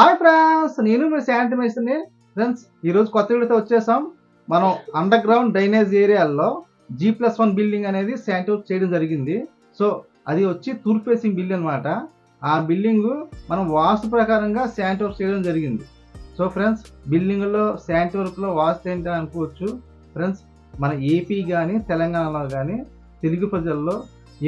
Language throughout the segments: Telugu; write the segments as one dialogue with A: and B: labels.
A: హాయ్ ఫ్రెండ్స్ నేను మీ శాంతి మేస్త్రిని. ఫ్రెండ్స్ ఈరోజు కొత్త వీడియోతో వచ్చేసాం. మనం అండర్ గ్రౌండ్ డ్రైనేజ్ ఏరియాల్లో జీ ప్లస్ వన్ బిల్డింగ్ అనేది శాంటివ్ చేయడం జరిగింది. సో అది వచ్చి తూర్పు ఫేసింగ్ బిల్డింగ్ అనమాట ఆ బిల్డింగ్ మనం వాస్తు ప్రకారంగా శాంటి చేయడం జరిగింది. సో ఫ్రెండ్స్ బిల్డింగ్లో శాంటివర్క్లో వాస్తు ఏంటి అనుకోవచ్చు. ఫ్రెండ్స్ మన ఏపీ కానీ తెలంగాణలో కానీ తెలుగు ప్రజల్లో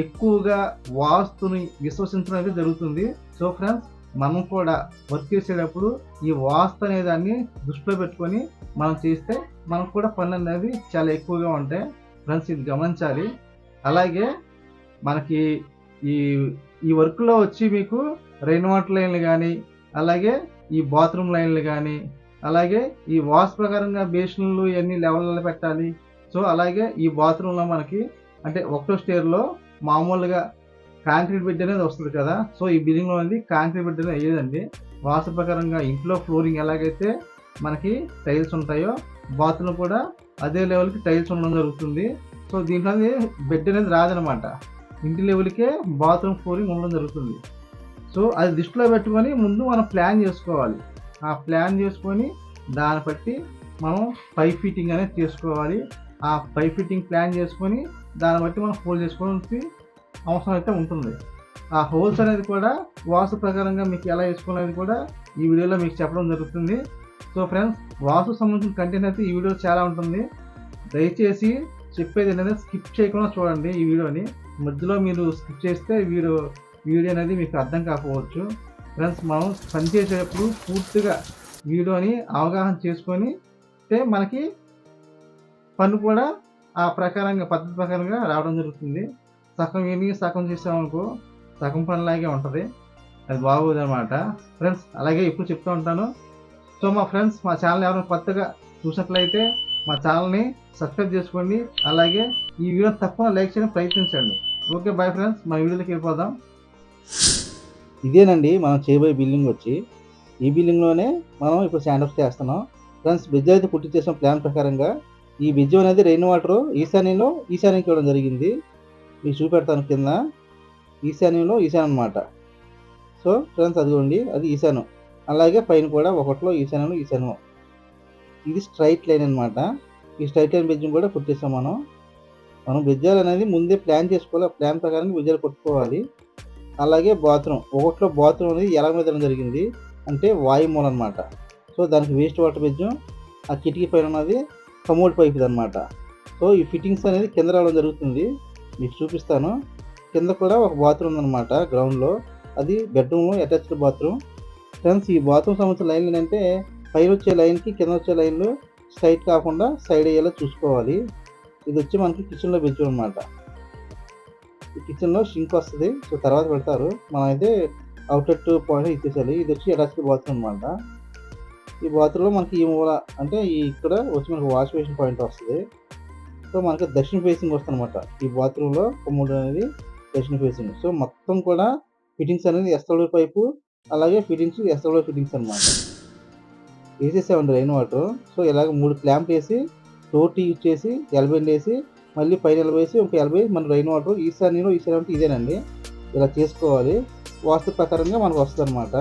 A: ఎక్కువగా వాస్తుని విశ్వసించడం అయితే జరుగుతుంది. సో ఫ్రెండ్స్ మనం కూడా వర్క్ చేసేటప్పుడు ఈ వాస్తు అనే దాన్ని దృష్టిలో పెట్టుకొని మనం చేస్తే మనకు కూడా పనులు అనేవి చాలా ఎక్కువగా ఉంటాయి. ఫ్రెండ్స్ ఇది గమనించాలి. అలాగే మనకి ఈ ఈ వర్క్లో వచ్చి మీకు రెయిన్ వాటర్ లైన్లు కానీ అలాగే ఈ బాత్రూమ్ లైన్లు కానీ అలాగే ఈ వాస్ ప్రకారంగా బేషన్లు ఇవన్నీ లెవెల్లో పెట్టాలి. సో అలాగే ఈ బాత్రూంలో మనకి అంటే ఒకటో స్టేర్లో మామూలుగా కాంక్రీట్ బెడ్ అనేది వస్తుంది కదా. సో ఈ బిల్డింగ్లో అనేది కాంక్రీట్ బెడ్ అనేది అయ్యేదండి వాస్తు ప్రకారంగా ఇంట్లో ఫ్లోరింగ్ ఎలాగైతే మనకి టైల్స్ ఉంటాయో బాత్రూమ్ కూడా అదే లెవెల్కి టైల్స్ ఉండడం జరుగుతుంది. సో దీంట్లో బెడ్ అనేది రాదనమాట. ఇంటి లెవెల్కే బాత్రూమ్ ఫ్లోరింగ్ ఉండడం జరుగుతుంది. సో అది దృష్టిలో పెట్టుకొని ముందు మనం ప్లాన్ చేసుకోవాలి. ఆ ప్లాన్ చేసుకొని దాన్ని బట్టి మనం పై ఫిట్టింగ్ అనేది చేసుకోవాలి. ఆ పై ఫిట్టింగ్ ప్లాన్ చేసుకొని దాన్ని బట్టి మనం హోల్ చేసుకొని అవసరం అయితే ఉంటుంది. ఆ హోల్స్ అనేది కూడా వాసు ప్రకారంగా మీకు ఎలా వేసుకోవాలనేది కూడా ఈ వీడియోలో మీకు చెప్పడం జరుగుతుంది. సో ఫ్రెండ్స్ వాసు సంబంధించిన కంటెంట్ అయితే ఈ వీడియో చాలా ఉంటుంది. దయచేసి చెప్పేది అనేది స్కిప్ చేయకుండా చూడండి ఈ వీడియోని. మధ్యలో మీరు స్కిప్ చేస్తే వీడియో వీడియో అనేది మీకు అర్థం కాకపోవచ్చు. ఫ్రెండ్స్ మనం పనిచేసేటప్పుడు పూర్తిగా వీడియోని అవగాహన చేసుకొని అంటే మనకి పని కూడా ఆ ప్రకారంగా పద్ధతి ప్రకారంగా రావడం జరుగుతుంది. సగం విని సగం చేసామనుకో సగం పనిలాగే ఉంటుంది. అది బాగోదు అనమాట ఫ్రెండ్స్ అలాగే ఇప్పుడు చెప్తూ ఉంటాను. సో మా ఫ్రెండ్స్ మా ఛానల్ ఎవరైనా కొత్తగా చూసినట్లయితే మా ఛానల్ని సబ్స్క్రైబ్ చేసుకోండి. అలాగే ఈ వీడియో తప్పకుండా లైక్ చేయడం ప్రయత్నించండి. Okay bye friends. మా వీడియోలోకి వెళ్ళిపోదాం. ఇదేనండి మనం చేయబోయే బిల్డింగ్ వచ్చి. ఈ బిల్డింగ్లోనే మనం ఇప్పుడు స్టాండప్ చేస్తున్నాం. ఫ్రెండ్స్ బ్రిడ్జ్ అయితే పుట్టి చేసిన ప్లాన్ ప్రకారంగా ఈ బ్రిడ్జ్ అనేది రెయిన్ వాటర్ ఈశాన్యంలో ఈశాన్యంకి ఇవ్వడం జరిగింది. మీకు చూపెడతాను కింద. ఈశాన్యంలో ఈశాన్ అనమాట సో ఫ్రెండ్స్ అదిగోండి అది ఈశాను. అలాగే పైన కూడా ఒకటిలో ఈశాన్యంలో ఈశాను ఇది స్ట్రైట్ లైన్ అనమాట ఈ స్ట్రైట్ లైన్ బ్రిడ్జ్ని కూడా పుట్టేసాం మనం. మనం బ్రిడ్జాలు అనేది ముందే ప్లాన్ చేసుకోవాలి. ఆ ప్లాన్ ప్రకారం బ్రిడ్జాలు కొట్టుకోవాలి. అలాగే బాత్రూమ్. ఒకటిలో బాత్రూమ్ అనేది ఎలా మీద జరిగింది. అంటే వాయుమూల అనమాట సో దానికి వేస్ట్ వాటర్ బ్రిడ్జ్ ఆ కిటికీ పైన ఉన్నది కమోడ్ పైప్ అనమాట సో ఈ ఫిట్టింగ్స్ అనేది కింద రావడం జరుగుతుంది. మీకు చూపిస్తాను. కింద కూడా ఒక బాత్రూమ్ ఉందన్నమాట గ్రౌండ్లో అది బెడ్రూమ్ అటాచ్డ్ బాత్రూమ్ ఫ్రెండ్స్ ఈ బాత్రూమ్ సంబంధించిన లైన్లు ఏంటంటే పైన వచ్చే లైన్కి కింద వచ్చే లైన్లు స్ట్రైట్ కాకుండా సైడ్ అయ్యేలా చూసుకోవాలి. ఇది వచ్చి మనకి కిచెన్లో బెడ్రూమ్ అనమాట ఈ కిచెన్లో షింక్ వస్తుంది. సో తర్వాత పెడతారు. మనం అయితే అవుట్లెట్ పాయింట్ ఇచ్చేసాలి ఇది వచ్చి అటాచ్డ్ బాత్రూమ్ అనమాట ఈ బాత్రూంలో మనకి ఈ మూల అంటే ఈ ఇక్కడ వచ్చి మనకి వాష్ బేసిన్ పాయింట్ వస్తుంది. సో మనకి దక్షిణ ఫేసింగ్ వస్తుంది అనమాట ఈ బాత్రూంలో కొమ్ముడు అనేది దక్షిణ ఫేసింగ్ సో మొత్తం కూడా ఫిట్టింగ్స్ అనేది ఎస్ఎల్ పైపు అలాగే ఫిట్టింగ్స్ ఎస్ఎల్ఓ ఫిట్టింగ్స్ అనమాట వేసేసామండి రైన్ వాటర్ సో ఇలాగ మూడు క్లాంప్ వేసి టోటీ యూజ్ చేసి ఎల్బెండ్ వేసి మళ్ళీ పైన ఎలబేసి ఒక ఎలబై మన రైన్ వాటర్ ఈశాన్యంలో ఈశాన్యం అంటే ఇదేనండి. ఇలా చేసుకోవాలి. వాస్తు ప్రకారంగా మనకు వస్తుంది అనమాట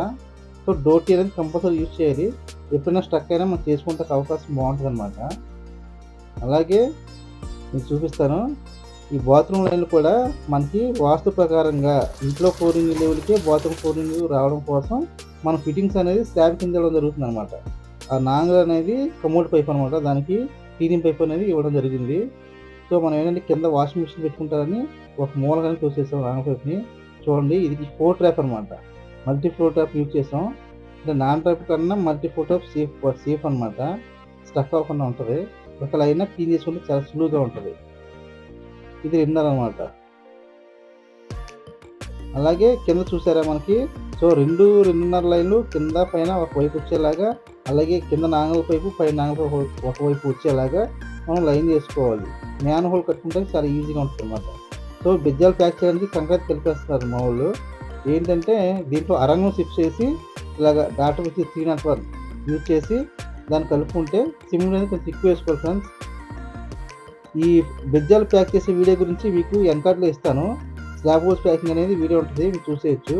A: సో డోటీ అనేది కంపల్సరీ యూజ్ చేయాలి. ఎప్పుడైనా స్ట్రక్ అయినా మనం చేసుకుంటే అవకాశం బాగుంటుంది అనమాట అలాగే నేను చూపిస్తాను. ఈ బాత్రూమ్ లైన్లు కూడా మనకి వాస్తు ప్రకారంగా ఇంట్లో ఫ్లోరింగ్ లెవెల్కి బాత్రూమ్ ఫ్లోరింగ్ రావడం కోసం మన ఫిట్టింగ్స్ అనేది స్లాబ్ కింద ఇవ్వడం జరుగుతుంది అనమాట ఆ నాంగల్ అనేది కమోడ్ పైప్ అనమాట దానికి టీరింగ్ పైప్ అనేది ఇవ్వడం జరిగింది. సో మనం ఏంటంటే కింద వాషింగ్ మిషన్ పెట్టుకుంటారని ఒక మూలగానే చూసేసాం నాంగల్ పైప్ని. చూడండి ఇది ఫోర్ ట్రాప్ అనమాట మల్టీ ఫ్లోర్ ట్రాప్ యూజ్ చేసాం అంటే నాన్ ట్రాప్ కన్నా multi floor trap safe safe అనమాట స్టక్ అవ్వకుండా ఉంటుంది. ఒక లైన్ క్లీన్ చేసుకుంటే చాలా సులువుగా ఉంటుంది. ఇది రెండర్ అలాగే కింద చూసారా మనకి? సో రెండు రెండున్నర లైన్లు కింద పైన ఒక వైపు వచ్చేలాగా అలాగే కింద నాంగల పైపు పైన నాంగల ఒకవైపు వచ్చేలాగా మనం లైన్ చేసుకోవాలి. మ్యాన్ హోల్ కట్టుకుంటే చాలా ఈజీగా ఉంటుంది అనమాట సో బిజ్జాలు ప్యాక్ చేయడానికి కంకర కలిపేస్తున్నారు మా వాళ్ళు. ఏంటంటే దీంట్లో అరంగం షిఫ్ట్ చేసి ఇలాగ డాటర్ వచ్చి త్రీ నెట్వర్క్ యూజ్ చేసి దాన్ని కలుపుకుంటే సిమెంట్ అనేది కొంచెం ఎక్కువ వేసుకోవాలి ఫ్రెండ్స్ ఈ బెజ్జాలు ప్యాక్ చేసే వీడియో గురించి మీకు ఎంకాట్లో ఇస్తాను. స్లాబ్ హోల్స్ ప్యాకింగ్ అనేది వీడియో ఉంటుంది మీరు చూసేయచ్చు.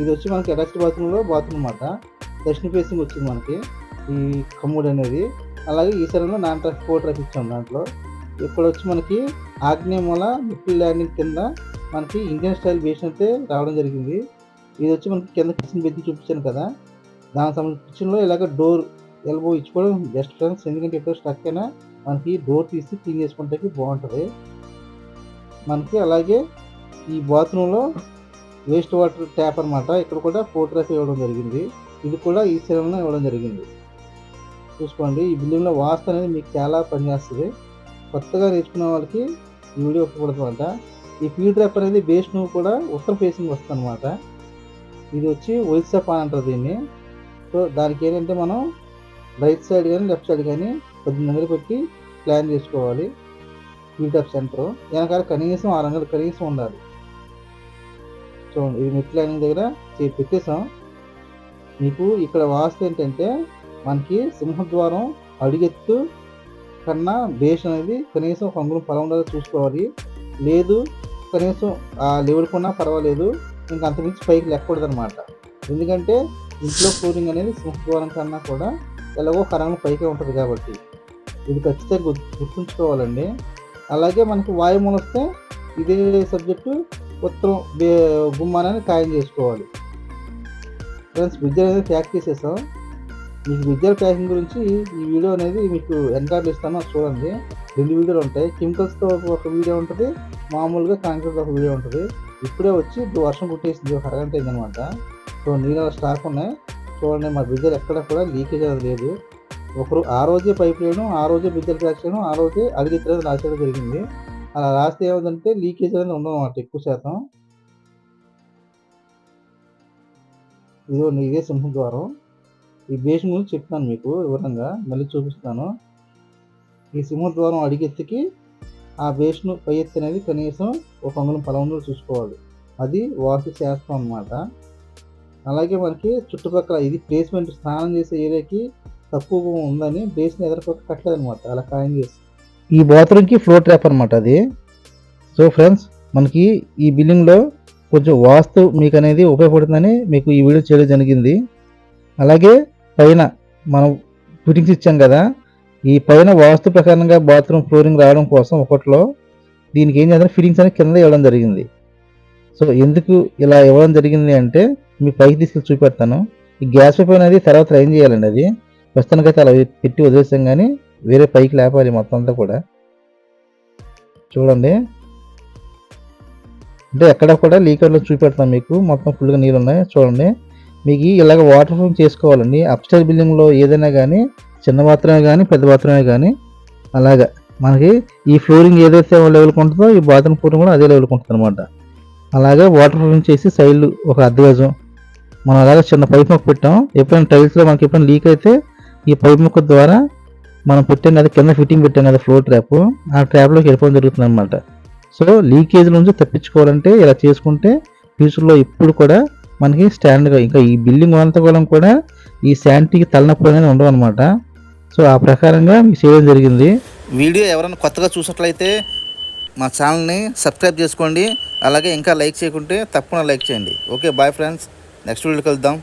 A: ఇది వచ్చి మనకి అటాచ్డ్ బాత్రూంలో బాత్రూమ్ అనమాట దక్షిణ ఫేసింగ్ వచ్చింది మనకి ఈ కమ్ముడు అనేది. అలాగే ఈ సరంలో నాన్ ట్రాఫిక్ ఫోర్ ట్రాఫిక్ ఇచ్చాం దాంట్లో. ఇక్కడ వచ్చి మనకి ఆగ్నేయ మూల ల్యాండింగ్ కింద మనకి ఇండియన్ స్టైల్ బేషన్ అయితే రావడం జరిగింది. ఇది వచ్చి మనకి కింద కిచెన్ బెడ్ చూపించాను కదా. దానికి సంబంధించిన కిచెన్లో ఇలాగ డోర్ ఎల్బో ఇచ్చుకోవడం బెస్ట్ ఫ్రెండ్స్ ఎందుకంటే ఎప్పుడు స్ట్రక్ అయినా మనకి డోర్ తీసి క్లీన్ చేసుకుంటే బాగుంటుంది. మనకి అలాగే ఈ బాత్రూంలో వేస్ట్ వాటర్ ట్యాప్ అన్నమాట. ఇక్కడ కూడా ఫోటోగ్రఫీ ఇవ్వడం జరిగింది. ఇది కూడా ఈ సిరంలో ఇవ్వడం జరిగింది. చూసుకోండి ఈ బిల్డింగ్లో వాస్తు అనేది మీకు చాలా పనిచేస్తుంది. కొత్తగా నేర్చుకునే వాళ్ళకి ఈ వీడియో ఉపయోగపడుతుందంట అనమాట ఈ ఫీ ట్రాప్ అనేది బేస్ నువ్వు కూడా ఉత్తర ఫేసింగ్ వస్తుంది అనమాట ఇది వచ్చి ఒలిసా పాన్ అంటారు దీన్ని. సో దానికి ఏంటంటే మనం రైట్ సైడ్ కానీ లెఫ్ట్ సైడ్ కానీ కొద్ది నెలలు పెట్టి ప్లాన్ చేసుకోవాలి. బీటప్ సెంటర్. వెనకాల కనీసం ఆరు అంగలు కనీసం ఉండాలి. చూడండి ఇది మిడ్ లైనింగ్ దగ్గర పెట్టేసాం మీకు ఇక్కడ వాస్తు ఏంటంటే మనకి సింహద్వారం అడుగెత్తు కన్నా బేస్ అనేది కనీసం ఒక అంగుళం పొలంలో చూసుకోవాలి. లేదు కనీసం ఆ లెవెల్ కొన్నా పర్వాలేదు. ఇంకా అంతకుమించి పైకి లెక్కకూడదు అనమాట ఎందుకంటే ఇంట్లో ఫ్లోరింగ్ అనేది సింహద్వారం కన్నా కూడా ఎలాగో కరంగం పైకే ఉంటుంది కాబట్టి. ఇది ఖచ్చితంగా గుర్తుంచుకోవాలండి. అలాగే మనకి వాయుమూల వస్తే ఇదే సబ్జెక్టు ఉత్తరం గుమ్మానాన్ని ఖాయం చేసుకోవాలి. ఫ్రెండ్స్ విద్య అనేది ప్యాక్ చేసేసాం మీకు విద్యల ప్యాకింగ్ గురించి ఈ వీడియో అనేది మీకు ఎన్కార్లు ఇస్తానో చూడండి. రెండు వీడియోలు ఉంటాయి. కెమికల్స్తో ఒక వీడియో ఉంటుంది. మామూలుగా కాంక్రీట్ ఒక వీడియో ఉంటుంది. ఇప్పుడే వచ్చి ఇప్పుడు వర్షం కుట్టేసింది ఒక అరగంట అయిందనమాట. సో నీళ్ళ స్టాక్ ఉన్నాయి. చూడండి మా బిడ్డలు ఎక్కడ కూడా లీకేజ్ అనేది లేదు. ఒకరు ఆ రోజే పైప్ వేయడం ఆ రోజే బిడ్డలు ప్యాక్ చేయడం ఆ రోజే అడిగితే రాసేయడం జరిగింది. అలా రాస్తే ఏమిటంటే లీకేజ్ అనేది ఉండదు అన్నమాట ఎక్కువ శాతం. ఇదో ఇదే సింహద్వారం ఈ బేస్ గురించి చెప్తాను మీకు వివరంగా మళ్ళీ చూపిస్తాను. ఈ సింహద్వారం అడిగెత్తికి ఆ బేస్ను పై ఎత్తు అనేది కనీసం ఒక అంగుళం పొలంలో చూసుకోవాలి. అది వాస్తు శాస్త్రం అన్నమాట. అలాగే మనకి చుట్టుపక్కల ఇది ప్లేస్మెంట్ స్నానం చేసే ఏరియాకి తక్కువగా ఉందని బేస్ని ఎదరపక్క కట్టలేదు అనమాట అలా ఖాయం చేసి. ఈ బాత్రూమ్కి ఫ్లోర్ ట్రాప్ అనమాట అది. సో ఫ్రెండ్స్ మనకి ఈ బిల్డింగ్లో కొంచెం వాస్తు మీకు అనేది ఉపయోగపడుతుందని మీకు ఈ వీడియో చేయడం జరిగింది. అలాగే పైన మనం ఫిట్టింగ్స్ ఇచ్చాం కదా ఈ పైన వాస్తు ప్రకారంగా బాత్రూమ్ ఫ్లోరింగ్ రావడం కోసం ఒకటిలో దీనికి ఏం చేద్దాం ఫిట్టింగ్స్ అనేది కింద ఇవ్వడం జరిగింది. సో ఎందుకు ఇలా ఇవ్వడం జరిగింది అంటే మీ పైకి తీసుకెళ్ళి చూపెడతాను. ఈ గ్యాస్ పైప్ అనేది తర్వాత ట్రైన్ చేయాలండి అది. ప్రస్తుతానికైతే అలా పెట్టి వదిలేసాం కానీ వేరే పైకి లేపాలి మొత్తం అంతా కూడా. చూడండి. అంటే ఎక్కడ కూడా లీకర్లో చూపెడతాం మీకు. మొత్తం ఫుల్గా నీళ్ళు ఉన్నాయి. చూడండి. మీకు ఇలాగ వాటర్ ప్రూఫ్ చేసుకోవాలండి. అప్స్టైల్ బిల్డింగ్లో ఏదైనా కానీ చిన్న బాత్రూమే కానీ పెద్ద బాత్రూమే కానీ అలాగా. మనకి ఈ ఫ్లోరింగ్ ఏదైతే లెవెల్కి ఉంటుందో ఈ బాత్రూమ్ ఫ్లోరింగ్ కూడా అదే లెవెల్కి ఉంటుంది అనమాట అలాగే వాటర్ ప్రూఫింగ్ చేసి సైడ్లు ఒక అర్ధ గజం మనం అలాగే చిన్న పైప్ ముక్క పెట్టాం. ఎప్పుడైనా టైల్స్లో మనకి ఎప్పుడైనా లీక్ అయితే ఈ పైప్ ముక్క ద్వారా మనం పెట్టాం కదా కింద ఫిట్టింగ్ పెట్టాం కదా ఫ్లోర్ ట్రాప్ ఆ ట్రాప్లోకి వెళ్ళిపోవడం జరుగుతుంది అనమాట సో లీకేజ్ నుంచి తప్పించుకోవాలంటే ఇలా చేసుకుంటే ఫ్యూచర్లో ఇప్పుడు కూడా మనకి స్టాండ్గా ఇంకా ఈ బిల్డింగ్ అంతకోవడం కూడా ఈ శాంటీకి తలనొప్పి అనేది ఉండవు అనమాట సో ఆ ప్రకారంగా మీకు చేయడం జరిగింది.
B: వీడియో ఎవరైనా కొత్తగా చూసినట్లయితే మా ఛానల్ని సబ్స్క్రైబ్ చేసుకోండి. అలాగే ఇంకా లైక్ చేయకుంటే తప్పకుండా లైక్ చేయండి. ఓకే బాయ్ ఫ్రెండ్స్ నెక్స్ట్ వీడియోకి వెళ్దాం